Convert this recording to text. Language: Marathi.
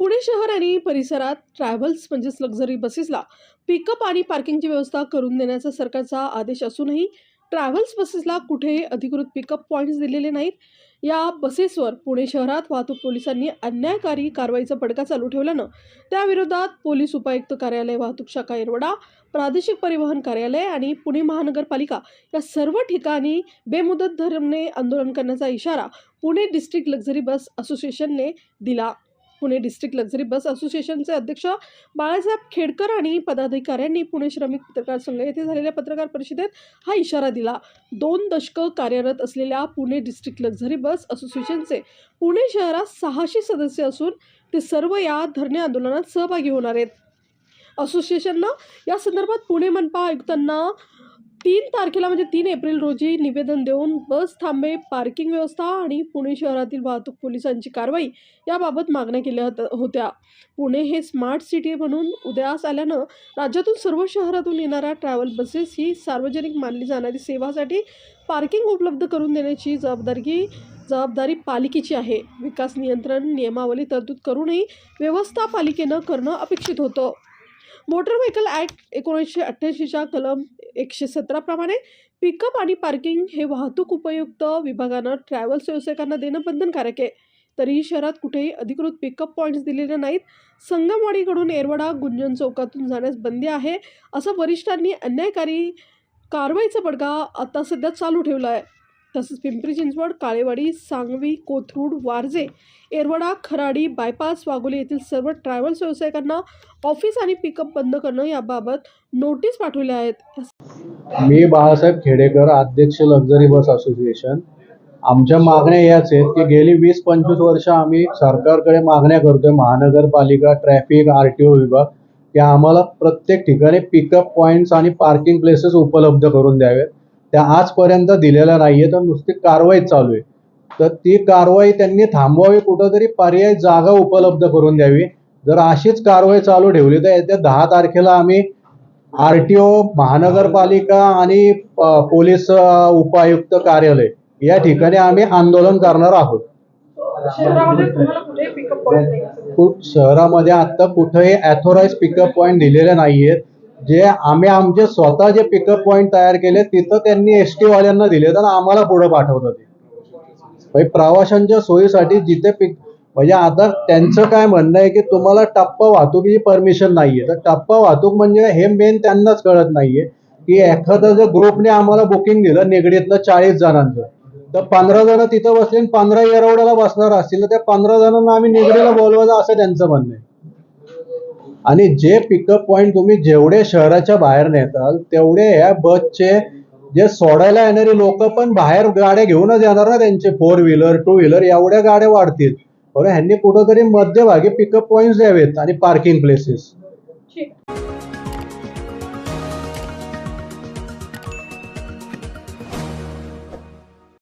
पुणे शहर आणि परिसरात ट्रॅव्हल्स म्हणजेच लक्झरी बसेसला पिकअप आणि पार्किंगची व्यवस्था करून देण्याचा सरकारचा आदेश असूनही ट्रॅव्हल्स बसेसला कुठेही अधिकृत पिकअप पॉईंट्स दिलेले नाहीत. या बसेसवर पुणे शहरात वाहतूक पोलिसांनी अन्यायकारी कारवाईचा पडका चालू ठेवल्यानं त्याविरोधात पोलीस उपायुक्त कार्यालय वाहतूक शाखा येरवडा प्रादेशिक परिवहन कार्यालय आणि पुणे महानगरपालिका या सर्व ठिकाणी बेमुदत धरणे आंदोलन करण्याचा इशारा पुणे डिस्ट्रिक्ट लक्झरी बस असोसिएशनने दिला. पुणे डिस्ट्रिक्ट लक्झरी बस असोसिएशनचे अध्यक्ष बाळासाहेब खेडकर आणि पदाधिकाऱ्यांनी पुणे श्रमिक पत्रकार संघ येथे झालेल्या पत्रकार परिषदेत हा इशारा दिला. दोन दशकं कार्यरत असलेल्या पुणे डिस्ट्रिक्ट लक्झरी बस असोसिएशनचे पुणे शहरात सहाशे सदस्य असून ते सर्व या धरणे आंदोलनात सहभागी होणार आहेत. असोसिएशननं या संदर्भात पुणे मनपा आयुक्तांना तीन तारखेला म्हणजे तीन एप्रिल रोजी निवेदन देऊन बस थांबे पार्किंग व्यवस्था आणि पुणे शहरातील वाहतूक पोलिसांची कारवाई याबाबत मागण्या केल्या होत्या. पुणे हे स्मार्ट सिटी म्हणून उदयास आल्यानं राज्यातून सर्व शहरातून येणाऱ्या ट्रॅव्हल बसेस ही सार्वजनिक मानली जाणारी सेवासाठी पार्किंग उपलब्ध करून देण्याची जबाबदारी जबाबदारी पालिकेची आहे. विकास नियंत्रण नियमावली तरतूद करूनही व्यवस्था पालिकेनं करणं अपेक्षित होतं. मोटर व्हेकल ॲक्ट एकोणीसशे अठ्ठ्याऐंशीच्या कलम एकशे सतराप्रमाणे पिकअप आणि पार्किंग हे वाहतूक उपयुक्त विभागानं ट्रॅव्हल्स व्यावसायिकांना देणं बंधनकारक आहे. तरीही शहरात कुठेही अधिकृत पिकअप पॉईंट्स दिलेले नाहीत. संगमवाडीकडून एरवडा गुंजन चौकातून जाण्यास बंदी आहे. असं वरिष्ठांनी अन्यायकारी कारवाईचा बडगा आता सध्या चालू ठेवला आहे. तसंच पिंपरी चिंचवड काळेवाडी सांगवी कोथरूड वारजे एरवडा खराडी बायपास वाघोली येथील सर्व ट्रॅव्हल्स व्यावसायिकांना ऑफिस आणि पिकअप बंद करणं याबाबत नोटीस पाठवल्या आहेत. मी बाळासाहेब खेडेकर अध्यक्ष लक्झरी बस असोसिएशन आमच्या मागण्या याच आहेत की गेली वीस पंचवीस वर्ष आम्ही सरकारकडे मागण्या करतोय. महानगरपालिका ट्रॅफिक आर टी ओ विभाग की आम्हाला प्रत्येक ठिकाणी पिकअप पॉईंट्स आणि पार्किंग प्लेसेस उपलब्ध करून द्यावेत. त्या आजपर्यंत दिलेल्या नाही आहे तर नुसती कारवाई चालू आहे. तर ती कारवाई त्यांनी थांबवावी कुठंतरी पर्याय जागा उपलब्ध करून द्यावी. जर अशीच कारवाई चालू ठेवली तर येत्या दहा तारखेला आम्ही आर टी ओ महानगरपालिका आणि पोलीस उपायुक्त कार्यालय या ठिकाणी आम्ही आंदोलन करणार आहोत. शहरामध्ये आता कुठेही अथोराइज पिकअप पॉईंट दिलेले नाहीयेत. जे आम्ही आमचे स्वतः जे पिकअप पॉईंट तयार केले तिथं त्यांनी एस टी वाल्यांना दिले तर आम्हाला पुढे पाठवतात ते. म्हणजे प्रवाशांच्या सोयीसाठी जिथे पिक म्हणजे आता त्यांचं काय म्हणणं आहे की तुम्हाला टप्पा वाहतुकीची परमिशन नाहीये. तर टप्पा वाहतूक म्हणजे हे मेन त्यांनाच कळत नाहीये की एखादं जर ग्रुपने आम्हाला बुकिंग दिलं निगडीतलं चाळीस जणांचं तर पंधरा जण तिथं बसले आणि पंधरा एरवड्याला बसणार असतील तर त्या पंधरा जणांना आम्ही निगडीला बोलवायचं असं त्यांचं म्हणणं आहे. आणि जे पिकअप पॉईंट तुम्ही जेवढे शहराच्या बाहेर नेताल तेवढे ह्या बसचे जे सोडायला येणारे लोक पण बाहेर गाड्या घेऊनच येणार ना त्यांचे. फोर व्हीलर टू व्हीलर एवढ्या गाड्या वाढतील. बरं ह्यांनी कुठंतरी मध्यभागी पिकअप पॉईंट्स द्यावेत आणि पार्किंग प्लेसेस ठीक.